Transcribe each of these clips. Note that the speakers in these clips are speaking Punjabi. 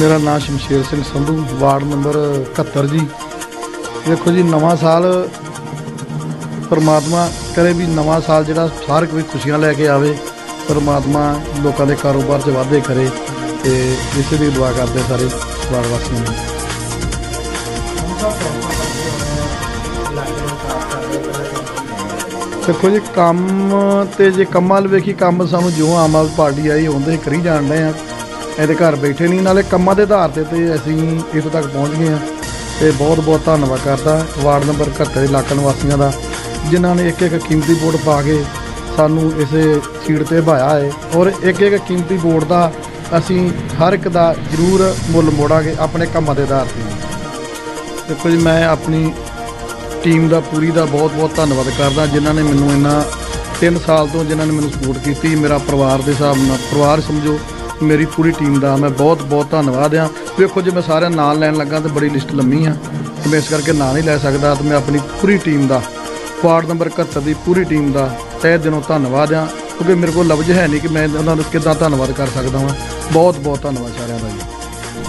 ਮੇਰਾ ਨਾਮ ਸ਼ਮਸ਼ੇਰ ਸਿੰਘ ਸੰਧੂ, ਵਾਰਡ ਨੰਬਰ 71 ਜੀ। ਦੇਖੋ ਜੀ, ਨਵਾਂ ਸਾਲ ਪਰਮਾਤਮਾ ਕਰੇ ਵੀ ਨਵਾਂ ਸਾਲ ਜਿਹੜਾ ਹਰ ਕੋਈ ਖੁਸ਼ੀਆਂ ਲੈ ਕੇ ਆਵੇ, ਪਰਮਾਤਮਾ ਲੋਕਾਂ ਦੇ ਕਾਰੋਬਾਰ 'ਚ ਵਾਧੇ ਕਰੇ ਤੇ ਇਸੇ ਦੀ ਦੁਆ ਕਰਦੇ ਸਾਰੇ ਵਾਰਡ ਵਾਸੀਆਂ ਨੂੰ। ਦੇਖੋ ਜੀ, ਕੰਮ ਤੇ ਜੇ ਕੰਮਾਂ ਵੱਲ ਵੇਖੀ, ਕੰਮ ਸਾਨੂੰ ਜੋ ਆਮ ਆਦਮੀ ਪਾਰਟੀ ਆਈ ਹੁੰਦੇ ਕਰੀ ਜਾਣ ਡਏ ਆ। ਇਹਦੇ ਘਰ ਬੈਠੇ ਨਹੀਂ, ਨਾਲੇ ਕੰਮਾਂ ਦੇ ਆਧਾਰ ਤੇ ਤੇ ਅਸੀਂ ਇੱਥੋਂ ਤੱਕ ਪਹੁੰਚ ਗਏ ਆ। ਤੇ ਬਹੁਤ ਬਹੁਤ ਧੰਨਵਾਦ ਕਰਦਾ ਵਾਰਡ ਨੰਬਰ 71 ਦੇ ਇਲਾਕਾ ਨਿਵਾਸੀਆਂ ਦਾ, ਜਿਨ੍ਹਾਂ ਨੇ ਇੱਕ ਇੱਕ ਕੀਮਤੀ ਵੋਟ ਪਾ ਕੇ ਸਾਨੂੰ ਇਸੇ ਸੀਟ ਤੇ ਭਾਇਆ ਹੈ। ਔਰ ਇੱਕ ਇੱਕ ਕੀਮਤੀ ਵੋਟ ਦਾ ਅਸੀਂ ਹਰ ਇੱਕ ਦਾ ਜ਼ਰੂਰ ਮੁੱਲ ਮੋੜਾਂਗੇ ਆਪਣੇ ਕੰਮਾਂ ਦੇ ਆਧਾਰ ਤੇ। ਦੇਖੋ ਜੀ, ਮੈਂ ਆਪਣੀ ਟੀਮ ਦਾ, ਪੂਰੀ ਦਾ ਬਹੁਤ-ਬਹੁਤ ਧੰਨਵਾਦ ਕਰਦਾ ਜਿਨ੍ਹਾਂ ਨੇ ਮੈਨੂੰ ਇੰਨਾ 3 ਸਾਲ ਤੋਂ ਜਿਨ੍ਹਾਂ ਨੇ ਮੈਨੂੰ ਸਪੋਰਟ ਕੀਤੀ। ਮੇਰਾ ਪਰਿਵਾਰ ਦੇ ਹਿਸਾਬ ਨਾਲ, ਪਰਿਵਾਰ ਸਮਝੋ, ਮੇਰੀ ਪੂਰੀ ਟੀਮ ਦਾ ਮੈਂ ਬਹੁਤ-ਬਹੁਤ ਧੰਨਵਾਦ ਆ ਵੇਖੋ ਜੇ ਮੈਂ ਸਾਰਿਆਂ ਨਾਲ ਲੈਣ ਲੱਗਾ ਤਾਂ ਬੜੀ ਲਿਸਟ ਲੰਮੀ ਆ। ਤੇ ਮੈਂ ਇਸ ਕਰਕੇ ਨਾਂ ਨਹੀਂ ਲੈ ਸਕਦਾ ਤੇ ਮੈਂ ਆਪਣੀ ਪੂਰੀ ਟੀਮ ਦਾ, ਵਾਰਡ ਨੰਬਰ 71 ਦੀ ਪੂਰੀ ਟੀਮ ਦਾ ਤਹਿ ਦਿਲੋਂ ਧੰਨਵਾਦ ਆ ਕਿਉਂਕਿ ਮੇਰੇ ਕੋਲ ਲਫ਼ਜ਼ ਹੈ ਨਹੀਂ ਕਿ ਮੈਂ ਉਹਨਾਂ ਦਾ ਕਿੱਦਾਂ ਧੰਨਵਾਦ ਕਰ ਸਕਦਾ ਹਾਂ ਬਹੁਤ-ਬਹੁਤ ਧੰਨਵਾਦ ਸਾਰਿਆਂ ਦਾ ਜੀ।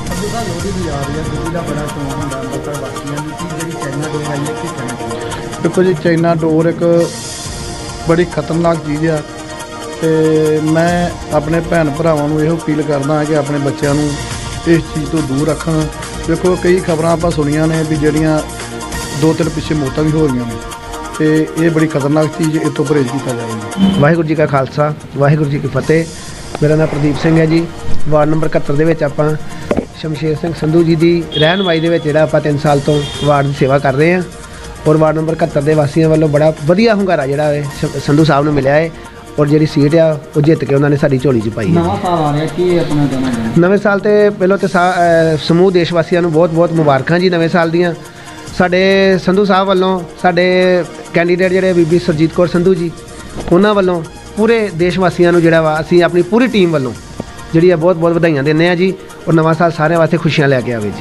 ਅੱਬੂ ਦਾ ਲੋਹੜੀ ਵੀ ਆ ਰਹੀ ਹੈ ਲੋਹੜੀ ਦਾ ਬੜਾ ਸੋਹਣਾ ਹੁੰਦਾ ਬੱਕਰ ਵਾਸੀਆਂ ਦੀ ਕੀ ਜਿਹੜੀ ਚਾਈਨਾ ਡੋਰ ਆਈ ਹੈ ਕੀ ਕਹਿਣਾ ਚਾਹੁੰਦੇ ਦੇਖੋ ਜੀ ਚਾਈਨਾ ਡੋਰ ਇੱਕ ਬੜੀ ਖਤਰਨਾਕ ਚੀਜ਼ ਆ ਤੇ ਮੈਂ ਆਪਣੇ ਭੈਣ ਭਰਾਵਾਂ ਨੂੰ ਇਹੋ ਅਪੀਲ ਕਰਦਾ ਹਾਂ ਕਿ ਆਪਣੇ ਬੱਚਿਆਂ ਨੂੰ ਇਸ ਚੀਜ਼ ਤੋਂ ਦੂਰ ਰੱਖਣ। ਦੇਖੋ ਕਈ ਖਬਰਾਂ ਆਪਾਂ ਸੁਣੀਆਂ ਨੇ ਵੀ ਜਿਹੜੀਆਂ ਦੋ ਤਿੰਨ ਪਿੱਛੇ ਮੌਤਾਂ ਵੀ ਹੋ ਰਹੀਆਂ ਨੇ ਤੇ ਇਹ ਬੜੀ ਖਤਰਨਾਕ ਚੀਜ਼ ਇਹ ਤੋਂ ਪਰਹੇਜ਼ ਕੀਤਾ ਜਾਵੇ ਵਾਹਿਗੁਰੂ ਜੀ ਕਾ ਖਾਲਸਾ ਵਾਹਿਗੁਰੂ ਜੀ ਕੀ ਫਤਿਹ। ਮੇਰਾ ਨਾਮ ਪ੍ਰਦੀਪ ਸਿੰਘ ਹੈ ਜੀ। ਵਾਰਡ ਨੰਬਰ 71 ਦੇ ਵਿੱਚ ਆਪਾਂ ਸ਼ਮਸ਼ੇਰ ਸਿੰਘ ਸੰਧੂ ਜੀ ਦੀ ਰਹਿਨਮਾਈ ਦੇ ਵਿੱਚ ਜਿਹੜਾ ਆਪਾਂ 3 ਸਾਲ ਤੋਂ ਵਾਰਡ ਦੀ ਸੇਵਾ ਕਰ ਰਹੇ ਹਾਂ ਔਰ ਵਾਰਡ ਨੰਬਰ 71 ਦੇ ਵਾਸੀਆਂ ਵੱਲੋਂ ਬੜਾ ਵਧੀਆ ਹੁੰਗਾਰਾ ਜਿਹੜਾ ਹੈ ਸੰਧੂ ਸਾਹਿਬ ਨੂੰ ਮਿਲਿਆ ਹੈ ਔਰ ਜਿਹੜੀ ਸੀਟ ਆ ਉਹ ਜਿੱਤ ਕੇ ਉਹਨਾਂ ਨੇ ਸਾਡੀ ਝੋਲੀ 'ਚ ਪਾਈ ਹੈ। ਨਵਾਂ ਸਾਲ ਆ ਰਿਹਾ ਕੀ ਆਪਣਾ ਚਾਹੁੰਦੇ ਨਵੇਂ ਸਾਲ ਤੇ ਪਹਿਲਾਂ ਤੇ ਸਮੂਹ ਦੇਸ਼ ਵਾਸੀਆਂ ਨੂੰ ਬਹੁਤ-ਬਹੁਤ ਮੁਬਾਰਕਾਂ ਜੀ ਨਵੇਂ ਸਾਲ ਦੀਆਂ। ਸਾਡੇ ਸੰਧੂ ਸਾਹਿਬ ਵੱਲੋਂ ਸਾਡੇ ਕੈਂਡੀਡੇਟ ਜਿਹੜੇ ਬੀਬੀ ਸਰਜੀਤ ਕੌਰ ਸੰਧੂ ਜੀ ਉਹਨਾਂ ਵੱਲੋਂ ਪੂਰੇ ਦੇਸ਼ ਵਾਸੀਆਂ ਨੂੰ ਜਿਹੜਾ ਵਾ ਅਸੀਂ ਆਪਣੀ ਪੂਰੀ ਟੀਮ ਵੱਲੋਂ ਜਿਹੜੀ ਆ ਬਹੁਤ-ਬਹੁਤ ਵਧਾਈਆਂ ਦਿੰਦੇ ਆ ਜੀ। ਔਰ ਨਵਾਂ ਸਾਲ ਸਾਰਿਆਂ ਵਾਸਤੇ ਖੁਸ਼ੀਆਂ ਲੈ ਕੇ ਆਵੇ ਜੀ।